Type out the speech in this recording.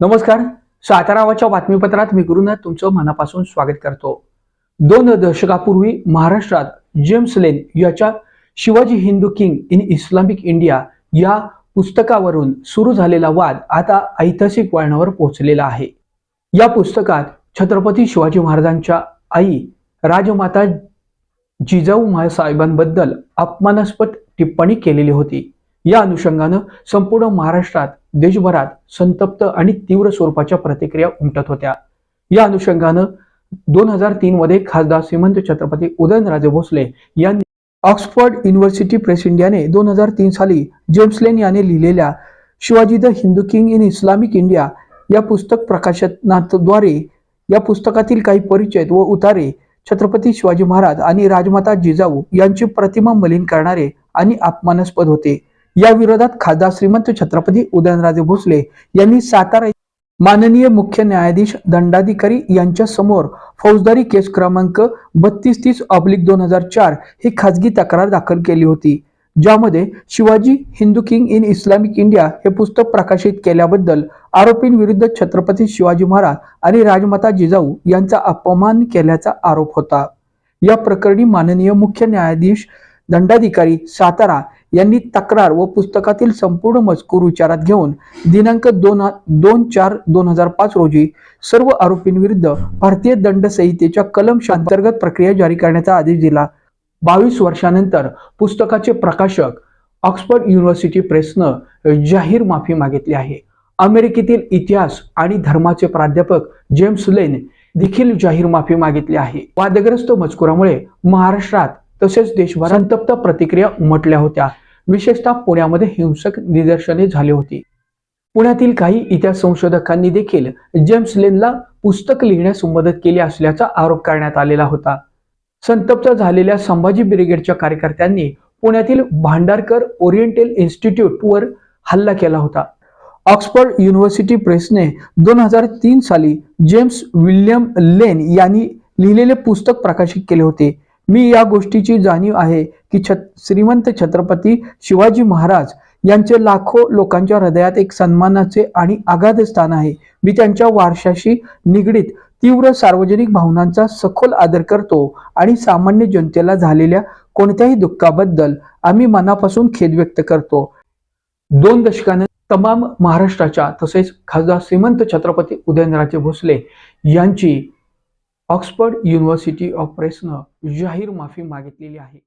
नमस्कार. सातारावाच्या बातमीपत्रात मी गुरुनाथ तुमचं मनापासून स्वागत करतो. दोन दशकापूर्वी महाराष्ट्रात जेम्स लेन याच्या Shivaji Hindu king in Islamic India या पुस्तकावरून सुरू झालेला वाद आता ऐतिहासिक वळणावर पोहोचलेला आहे. या पुस्तकात छत्रपती शिवाजी महाराजांच्या आई राजमाता जिजाऊ साहेबांबद्दल अपमानास्पद टिप्पणी केलेली होती. या अनुषंगानं संपूर्ण महाराष्ट्रात देशभरात संतप्त आणि तीव्र स्वरूपाच्या प्रतिक्रिया उमटत होत्या. या अनुषंगानं दोन हजार तीन मध्ये खासदार श्रीमंत छत्रपती उदयनराजे भोसले यांनी ऑक्सफर्ड युनिव्हर्सिटी प्रेस इंडियाने दोन हजार तीन साली जेम्स लेन याने लिहिलेल्या Shivaji the Hindu king in Islamic India या पुस्तक प्रकाशनाद्वारे या पुस्तकातील काही परिचय व उतारे छत्रपती शिवाजी महाराज आणि राजमाता जिजाऊ यांची प्रतिमा मलिन करणारे आणि अपमानास्पद होते. या विरोधात खासदार श्रीमंत छत्रपती उदयनराजे भोसले यांनी सातारा माननीय मुख्य न्यायाधीश दंडाधिकारी यांच्या समोर फौजदारी केस क्रमांक बत्तीस तीस ऑब्लिक दोन हजार चार ही खाजगी तक्रार दाखल केली होती ज्यामध्ये Shivaji Hindu king in Islamic India हे पुस्तक प्रकाशित केल्याबद्दल आरोपींविरुद्ध छत्रपती शिवाजी महाराज आणि राजमाता जिजाऊ यांचा अपमान केल्याचा आरोप होता. या प्रकरणी माननीय मुख्य न्यायाधीश दंडाधिकारी सातारा यांनी तक्रार व पुस्तकातील संपूर्ण मजकूर विचारात घेऊन दिनांक दोन दोन चार दोन हजार पाच रोजी सर्व आरोपींविरुद्ध भारतीय दंड संहितेच्या कलम अंतर्गत प्रक्रिया जारी करण्याचा आदेश दिला. बावीस वर्षानंतर पुस्तकाचे प्रकाशक ऑक्सफर्ड युनिव्हर्सिटी प्रेसनं जाहीर माफी मागितली आहे. अमेरिकेतील इतिहास आणि धर्माचे प्राध्यापक जेम्स लेन देखील जाहीर माफी मागितली आहे. वादग्रस्त मजकुरामुळे महाराष्ट्रात तसेच देशभरात संतप्त प्रतिक्रिया उमटल्या होत्या. विशेषतः पुण्यामध्ये हिंसक निदर्शने झाली होती. पुण्यातील काही इतिहास संशोधकांनी देखील जेम्स लेनला पुस्तक लिहिण्यास मदत केली असल्याचा आरोप करण्यात आलेला होता. संतप्त झालेल्या संभाजी ब्रिगेडच्या कार्यकर्त्यांनी पुण्यातील भांडारकर ओरिएंटल इन्स्टिट्यूटवर हल्ला केला होता. ऑक्सफर्ड युनिव्हर्सिटी प्रेसने दोन हजार तीन साली जेम्स विल्यम लेन यांनी लिहिलेले पुस्तक प्रकाशित केले होते. मी या गोष्टीची जाणीव आहे की छत श्रीमंत छत्रपती शिवाजी महाराज यांचे लाखो लोकांच्या हृदयात एक सन्मानाचे आणि आगाध स्थान आहे. मी त्यांच्या वारशाशी निगडीत तीव्र सार्वजनिक भावनांचा सखोल आदर करतो आणि सामान्य जनतेला झालेल्या कोणत्याही दुःखाबद्दल आम्ही मनापासून खेद व्यक्त करतो. दोन दशकाने तमाम महाराष्ट्राच्या तसेच खासदार श्रीमंत छत्रपती उदयनराजे भोसले यांची ऑक्सफर्ड युनिव्हर्सिटी ऑफ प्रेसनं जाहीर माफी मागितलेली आहे.